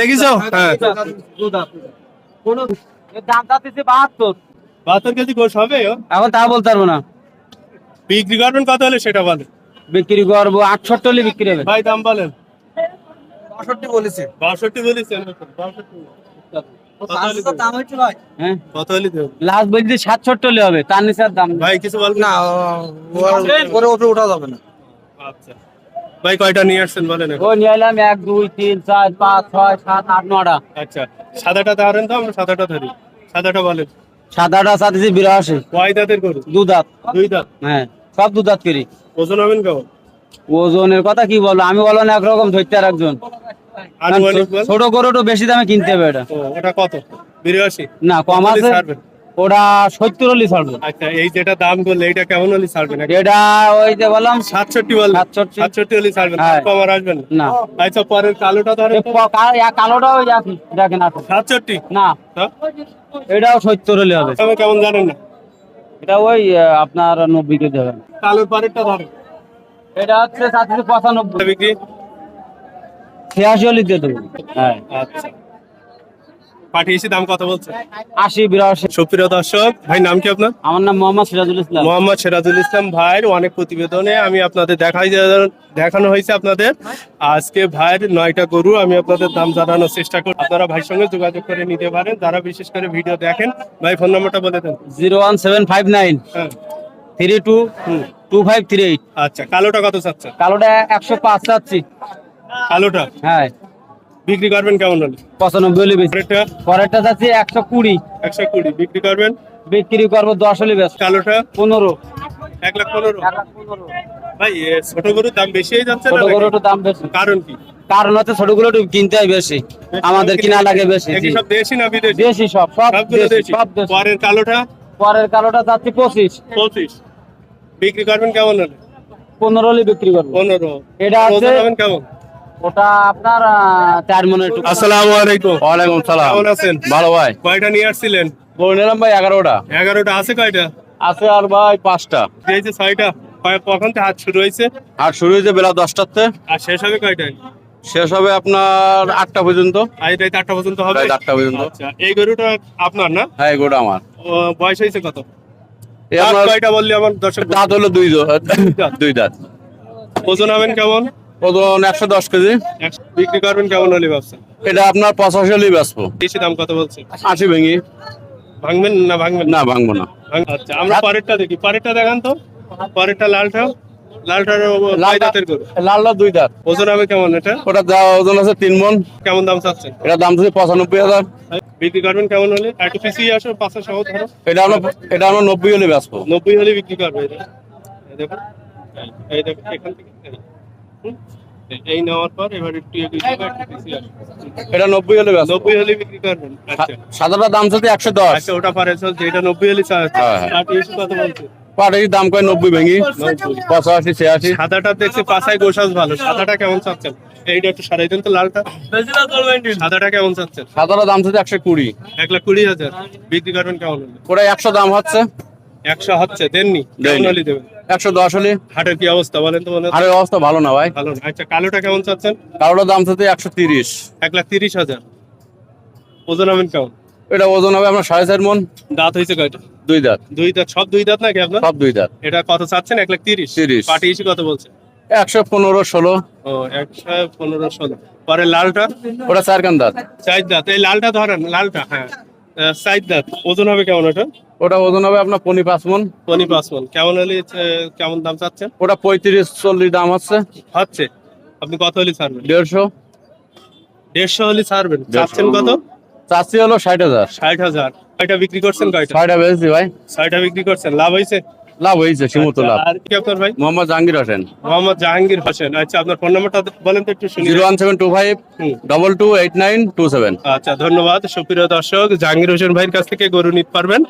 দেখিছো? দুধ আছে। কোনো এর দাম চাচ্ছি বাহাত্তর। বাহাত্তর কেজি গোশ হবে এখন তা বলতে পারব না। বিক্রি করবেন কত হলে সেটা বলেন বিক্রি করব আটষট্টি হলে বিক্রি হবে। ভাই দাম বলেন। বাষট্টি বলেছে। বাষট্টি বলেছেন বাষট্টি। কত হলে দেবেন? দাম হচ্ছে ভাই কত হলে দেবেন? লাস্ট বলছি সাতষট্টি হলে হবে তার নিচে আর দাম ভাই কিছু না পরে উপরে উঠা যাবে না। আচ্ছা। ভাই কয়টা নিয়ে আসছেন বলেন ও নিয়ে এলাম এক দুই তিন চার পাঁচ ছয় সাত আট নটা আচ্ছা সাদাটা ধরেন তো আমরা সাদাটা ধরি। সাদাটা বলেন। সাদাটা বিরাশি। কয় দাঁতের গরু? দু দাঁত দুই দাঁত হ্যাঁ সব দু দাঁত করি। ওজন হবেন কেমন? ওজনের কথা কি বলব? আমি বলো না একরকম ধরতে আর একজন। ছোট গরু একটু বেশি দামে কিনতে হবে এটা। ওটা কত? বিরাশি? না কম আছে? ওটা সত্তর হলে ছাড়বো। আচ্ছা এই যেটা দাম বললে এইটা কেমন হলে ছাড়বেন এটা ওই যে বললাম সাতষট্টি বললেন সাতষট্টি। সাতষট্টি হলে ছাড়বেন হ্যাঁ। কম আর আসবেন না? আচ্ছা পরের কালোটা ধরেন এ প- কা- কালোটাও ওই দেখেন সাতষট্টি? না? এটাও সত্তর হলে হবে। তবে কেমন জানেন না? এটা ওই আপনার নব্বই কেজি হবে। কালোর পরেরটা ধরেন। এটা হচ্ছে সাতশো পঁচানব্বই। বিক্রি? ছিয়াশি হলে দিয়ে দেবো। হ্যাঁ। আচ্ছা। পাঠিয়েছি দাম কত বলছে? আশি বিরাশি। সুপ্রিয় দর্শক ভাই নাম কি আপনার? আমার নাম মোহাম্মদ সিরাজুল ইসলাম। মোহাম্মদ সিরাজুল ইসলাম ভাইয়ের অনেক প্রতিবেদনে আমি আপনাদের দেখাই দেখানো হয়েছে আপনাদের। আজকে ভাইয়ের নয়টা গরু আমি আপনাদের দাম জানানোর চেষ্টা করি আপনারা ভাইয়ের সঙ্গে যোগাযোগ করে নিতে পারেন। যারা বিশেষ করে ভিডিও দেখেন ভাই ফোন নম্বরটা বলে দেন। Zero one seven five nine হ্যাঁ। Three two. Two five three eight. আচ্ছা কালোটা কত চাচ্ছেন? কালোটা একশো পাঁচ চাচ্ছি। কালোটা? হ্যাঁ। বিক্রি করবেন কেমন হলে? পঁচানব্বই হলে বেশি। পরেরটা? পরেরটা চাচ্ছি একশো কুড়ি। একশো কুড়ি। বিক্রি করবেন? বিক্রি করব দশ হলে বেশ। কালোটা পনেরো। এক লাখ পনেরো? ভাই ছোট গরুর দাম বেশি হয়ে যাচ্ছে ছোট নাকি? গরুটার দাম বেশি। কারণ কি? কারণ হচ্ছে ছোটগুলো একটু কিনতে হয় বেশি। আমাদের কিনা লাগে বেশি সব দেশি না বিদেশি? দেশি সব সব দেশি সব দেশি। পরের কালোটা? পরের কালোটা চাচ্ছি পঁচিশ। পঁচিশ। বিক্রি করবেন কেমন হলে? পনেরো হলে বিক্রি করব। পনেরো। এটা আছে- কেমন? ওটা আপনার আহ, চার মনে একটু আসসালামু আলাইকুম। ওয়ালাইকুম সালাম। কেমন আছেন? ভালো ভাই। কয়টা নিয়ে আসছিলেন? বলে নিলাম ভাই এগারোটা। এগারোটা আছে কয়টা? আছে আর ভাই পাঁচটা। এই যে ছয়টা কয়- কখন থেকে শুরু হয়েছে? আর শুরু হয়েছে বেলা দশটাতে আর শেষ হবে কয়টায়? শেষ হবে আপনার আটটা পর্যন্ত। আটটা পর্যন্ত হবে? আটটা পর্যন্ত। আচ্ছা এই গরুটা আপনার না? হ্যাঁ আমার। বয়স হয়েছে কত? কয়টা বললি আমার দর্শক দাঁত হলো দুই দাঁত। দুই দাঁত। ওজন হবেন কেমন? ওজন একশো দশ কেজি। বিক্রি করবেন কেমন হলে ব্যবসা? এটা আপনার পঁচাশি হলেই বেচবো বেশি দাম কত বলছে? আশি ভেঙি। ভাঙবেন না ভাঙবেন? না ভাঙবো না। আচ্ছা আমরা পরেরটা দেখি। পরেরটা দেখান তো। পরেরটা লালটা লালটার কয় দাঁতের গরু? লালটা দুই দাঁত। ওজন হবে কেমন এটা? ওটা ওজন আছে তিন মন। কেমন দাম চাচ্ছেন? এটা দাম হচ্ছে পঁচানব্বই হাজার। বিক্রি করবেন কেমন হলে? একটু পিছিয়ে আসো পাঁচশো সহ ধরো। এটা আমরা এটা আমরা নব্বই হলে বেচবো নব্বই হলে বিক্রি করবে এটা। এই- এখান থেকে। এই। হুম? এই- এই নেওয়ার পর এবার একটু এগিয়ে যাবে, একটু পিছিয়ে আসো। এটা নব্বই হলে নব্বই হলে বিক্রি করবেন আচ্ছা। সাদাটা দাম একশো দশ। আচ্ছা ওটা পারে চলছে এটা নব্বই হলে হ্যাঁ, হ্যাঁ। ষাট এসে কত বলছে। পাটের দাম কয়? নব্বই ভেঙি। পঁচাশি ছিয়াশি। সাদাটা দেখছি পাশায় গোসাস ভালো। সাদাটা কেমন চাচ্ছেন এইটা একটু সারাই দেন তো লালটা। সাদাটা কেমন চাচ্ছেন সাদাটা দাম হচ্ছে একশো কুড়ি। এক লাখ কুড়ি হাজার। বিক্রি করবেন কেমন ওটা একশো দাম হচ্ছে। একশো হচ্ছে দেননি। দেবেন? একশো দশ হলে? হাটের কি অবস্থা বলেন তো অবস্থা ভালো না ভাই। ভালো না। আচ্ছা কালোটা কেমন চাচ্ছেন? কারোটার দাম একশো তিরিশ। এক লাখ তিরিশ হাজার। ওজন হবেন কেমন? এটা ওজন হবে আপনার সাড়ে চার মন। দাঁত হয়েছে কয়টা? দুই দাঁত। দুই দাঁত? সব দুই দাঁত নাকি আপনার? সব দুই দাঁত। এটা কত চাচ্ছেন? এক লাখ তিরিশ। 30 পাটি এসে কত বলছে? একশো পনেরো ষোলো। ও একশো পনেরো ষোলো। পরে লালটা? ওটা চার কান দাঁত। চার দাঁত। এই লালটা ধরেন লালটা হ্যাঁ। চার দাঁত। ওজন হবে কেমন ওটা? ওটা ওজন হবে আপনার পনি পাঁচ মন। পনি পাঁচ মন। কেমন হলে কেমন দাম চাচ্ছেন? ওটা পঁয়ত্রিশ চল্লিশ দাম হচ্ছে হচ্ছে। আপনি কত হলে ছাড়বেন? দেড়শো। দেড়শো হলে ছাড়বেন। চাচ্ছেন কত? চাষি হলো ষাট হাজার। ষাট হাজার। কয়টা বিক্রি করছেন কয়টা? ছয়টা বেচছি ভাই। ছয়টা বিক্রি করছেন। লাভ হয়েছে? লাভ হয়েছে সীমত লাভ। আর কি আপনার ভাই? মোহাম্মদ জাহাঙ্গীর হোসেন। মোহাম্মদ জাহাঙ্গীর হোসেন। আচ্ছা আপনার ফোন নাম্বারটা বলেন তো একটু শুনি। Zero one seven two five double two eight nine two seven. আচ্ছা ধন্যবাদ। সুপ্রিয় দর্শক জাহাঙ্গীর হোসেন ভাইয়ের কাছ থেকে গরু নিতে পারবেন।